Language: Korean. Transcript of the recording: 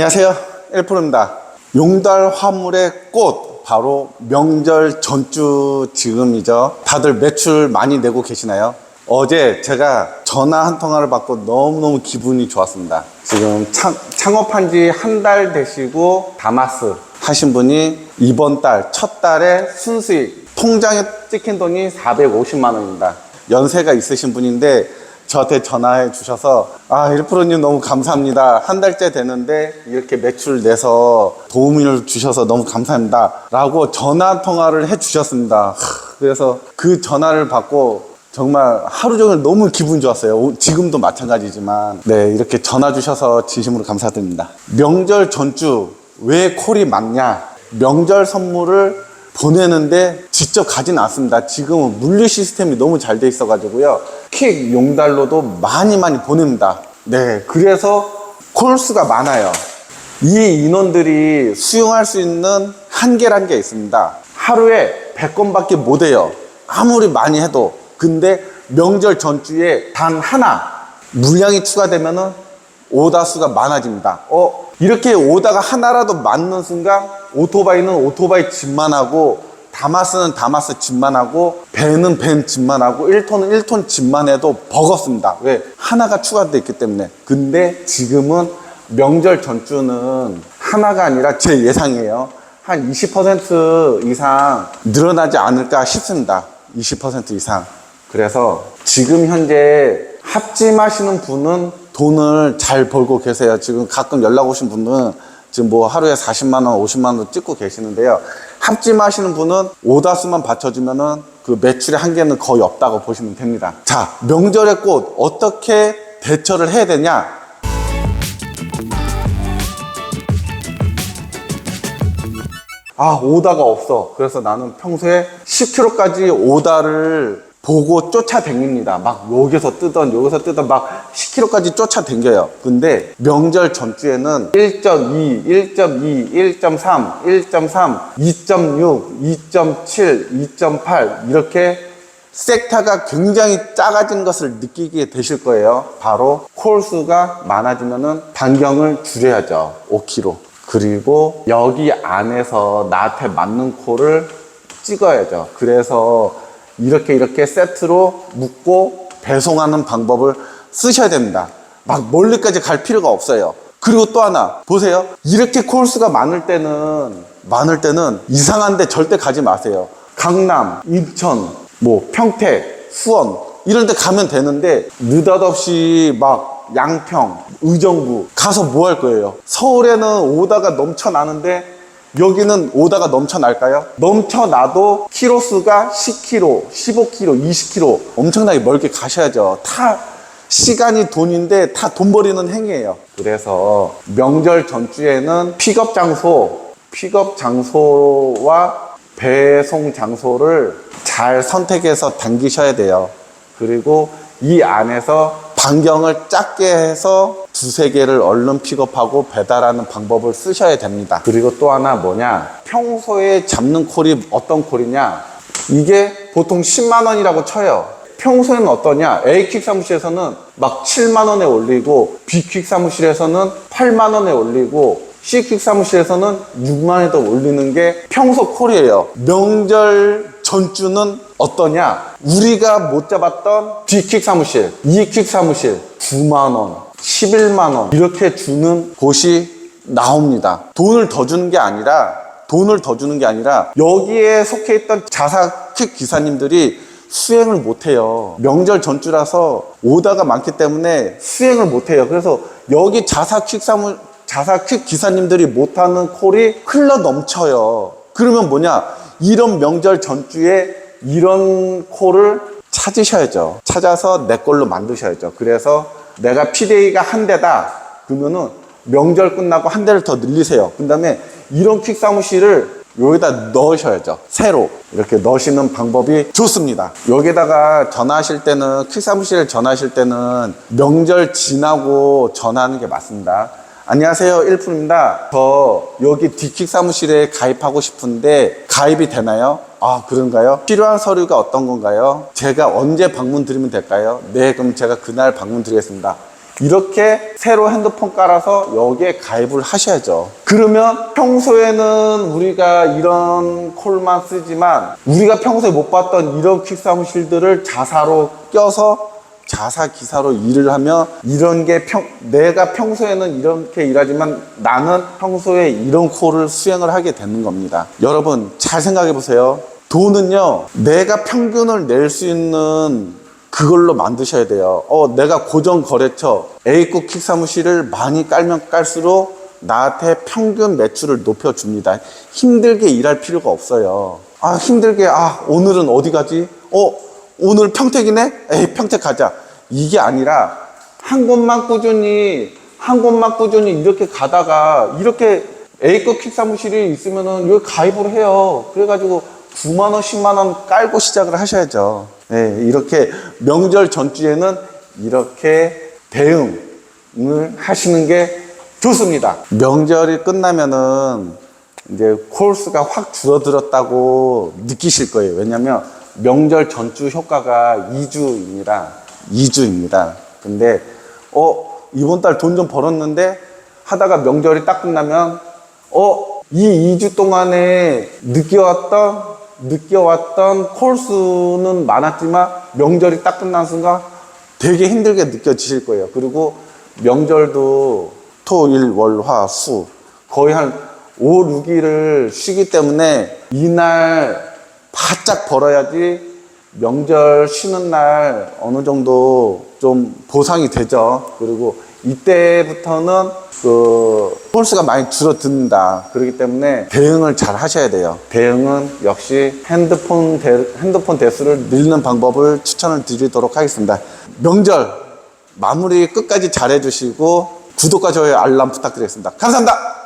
안녕하세요. 엘프로입니다. 용달 화물의 꽃, 바로 명절 전주 지금이죠. 다들 매출 많이 내고 계시나요? 어제 제가 전화 한 통화를 받고 너무너무 기분이 좋았습니다. 지금 창, 창업한 지 한 달 되시고 다마스 하신 분이 이번 달, 첫 달에 순수익, 통장에 찍힌 돈이 450만 원입니다. 연세가 있으신 분인데 저한테 전화해 주셔서 아 1프로님 너무 감사합니다. 한 달째 되는데 이렇게 매출 내서 도움을 주셔서 너무 감사합니다. 라고 전화 통화를 해 주셨습니다. 그래서 그 전화를 받고 정말 하루 종일 너무 기분 좋았어요. 오- 지금도 마찬가지지만. 네 이렇게 전화 주셔서 진심으로 감사드립니다. 명절 전주 왜 콜이 많냐? 명절 선물을 보내는데 직접 가진 않습니다. 지금은 물류 시스템이 너무 잘 돼 있어가지고요. 킥 용달로도 많이 많이 보냅니다. 네, 그래서 콜수가 많아요. 이 인원들이 수용할 수 있는 한계란 게 있습니다. 하루에 100건밖에 못 해요. 아무리 많이 해도. 근데 명절 전주에 단 하나 물량이 추가되면은 오다 수가 많아집니다. 어, 이렇게 오다가 하나라도 맞는 순간 오토바이는 오토바이 집만 하고 다마스는 다마스 집만 하고 벤은 벤 집만 하고 1톤은 1톤 집만 해도 버겁습니다. 왜? 하나가 추가되어 있기 때문에. 근데 지금은 명절 전주는 하나가 아니라 제 예상이에요. 한 20% 이상 늘어나지 않을까 싶습니다. 20% 이상. 그래서 지금 현재 합짐하시는 분은 돈을 잘 벌고 계세요. 지금 가끔 연락 오신 분은 지금 뭐 하루에 40만 원, 50만 원 찍고 계시는데요. 합짐하시는 분은 오다수만 받쳐주면은 그 매출의 한계는 거의 없다고 보시면 됩니다. 자, 명절의 꽃 어떻게 대처를 해야 되냐? 아, 오다가 없어. 그래서 나는 평소에 10km까지 오다를 보고 쫓아다닙니다. 막 여기서 뜨던 여기서 뜨던 막 10km까지 쫓아다녀요. 근데 명절 전주에는 1.2, 1.2, 1.3, 1.3, 2.6, 2.7, 2.8 이렇게 섹터가 굉장히 작아진 것을 느끼게 되실 거예요. 바로 콜수가 많아지면은 반경을 줄여야죠. 5km. 그리고 여기 안에서 나한테 맞는 콜을 찍어야죠. 그래서 이렇게 이렇게 세트로 묶고 배송하는 방법을 쓰셔야 됩니다. 막 멀리까지 갈 필요가 없어요. 그리고 또 하나 보세요. 이렇게 콜수가 많을 때는 많을 때는 이상한데 절대 가지 마세요. 강남, 인천, 뭐 평택, 수원 이런 데 가면 되는데 느닷없이 막 양평, 의정부 가서 뭐 할 거예요? 서울에는 오다가 넘쳐나는데 여기는 오다가 넘쳐날까요? 넘쳐나도 키로수가 10km, 15km, 20km 엄청나게 멀게 가셔야죠. 다 시간이 돈인데 다 돈 버리는 행위예요. 그래서 명절 전주에는 픽업 장소, 픽업 장소와 배송 장소를 잘 선택해서 당기셔야 돼요. 그리고 이 안에서 반경을 작게 해서 두세 개를 얼른 픽업하고 배달하는 방법을 쓰셔야 됩니다. 그리고 또 하나 뭐냐. 평소에 잡는 콜이 어떤 콜이냐. 이게 보통 10만 원이라고 쳐요. 평소에는 어떠냐? A킥 사무실에서는 막 7만 원에 올리고 B킥 사무실에서는 8만 원에 올리고 C킥 사무실에서는 6만 원에도 올리는 게 평소 콜이에요. 명절 전주는 어떠냐? 우리가 못 잡았던 D킥 사무실, E킥 사무실 9만 원, 11만 원 이렇게 주는 곳이 나옵니다. 돈을 더 주는 게 아니라 돈을 더 주는 게 아니라 여기에 속해 있던 자사킥 기사님들이 수행을 못해요. 명절 전주라서 오다가 많기 때문에 수행을 못해요. 그래서 여기 자사킥 사무 자사킥 기사님들이 못하는 콜이 흘러 넘쳐요. 그러면 뭐냐? 이런 명절 전주에 이런 콜을 찾으셔야죠. 찾아서 내 걸로 만드셔야죠. 그래서 내가 피데이가 한 대다. 그러면은 명절 끝나고 한 대를 더 늘리세요. 그 다음에 이런 킥 사무실을 여기다 넣으셔야죠. 새로 이렇게 넣으시는 방법이 좋습니다. 여기다가 전화하실 때는 킥 사무실에 전화하실 때는 명절 지나고 전화하는 게 맞습니다. 안녕하세요. 1푼입니다. 저 여기 디킥 사무실에 가입하고 싶은데 가입이 되나요? 아, 그런가요? 필요한 서류가 어떤 건가요? 제가 언제 방문 드리면 될까요? 네, 그럼 제가 그날 방문 드리겠습니다. 이렇게 새로 핸드폰 깔아서 여기에 가입을 하셔야죠. 그러면 평소에는 우리가 이런 콜만 쓰지만 우리가 평소에 못 봤던 이런 퀵 사무실들을 자사로 껴서 자사 기사로 일을 하면 이런 게 평, 내가 평소에는 이렇게 일하지만 나는 평소에 이런 콜을 수행을 하게 되는 겁니다. 여러분 잘 생각해 보세요. 돈은요, 내가 평균을 낼 수 있는 그걸로 만드셔야 돼요. 어, 내가 고정 거래처 A급 킥 사무실을 많이 깔면 깔수록 나한테 평균 매출을 높여줍니다. 힘들게 일할 필요가 없어요. 아, 힘들게, 아, 오늘은 어디 가지? 어, 오늘 평택이네? 에이, 평택 가자. 이게 아니라 한 곳만 꾸준히, 한 곳만 꾸준히 이렇게 가다가 이렇게 A급 킥 사무실이 있으면은 여기 가입을 해요. 그래가지고 9만원, 10만원 깔고 시작을 하셔야죠. 네, 이렇게 명절 전주에는 이렇게 대응을 하시는 게 좋습니다. 명절이 끝나면은 이제 콜수가 확 줄어들었다고 느끼실 거예요. 왜냐면 명절 전주 효과가 2주입니다. 2주입니다. 근데, 어, 이번 달 돈 좀 벌었는데 하다가 명절이 딱 끝나면, 어, 이 2주 동안에 느껴왔던, 느껴왔던 콜수는 많았지만 명절이 딱 끝난 순간 되게 힘들게 느껴지실 거예요. 그리고 명절도 토, 일, 월, 화, 수 거의 한 5, 6일을 쉬기 때문에 이날 바짝 벌어야지 명절 쉬는 날 어느 정도 좀 보상이 되죠. 그리고 이때부터는 그 홀수가 많이 줄어든다. 그렇기 때문에 대응을 잘 하셔야 돼요. 대응은 역시 핸드폰 대, 핸드폰 대수를 늘리는 방법을 추천을 드리도록 하겠습니다. 명절 마무리 끝까지 잘 해주시고 구독과 좋아요 알람 부탁드리겠습니다. 감사합니다.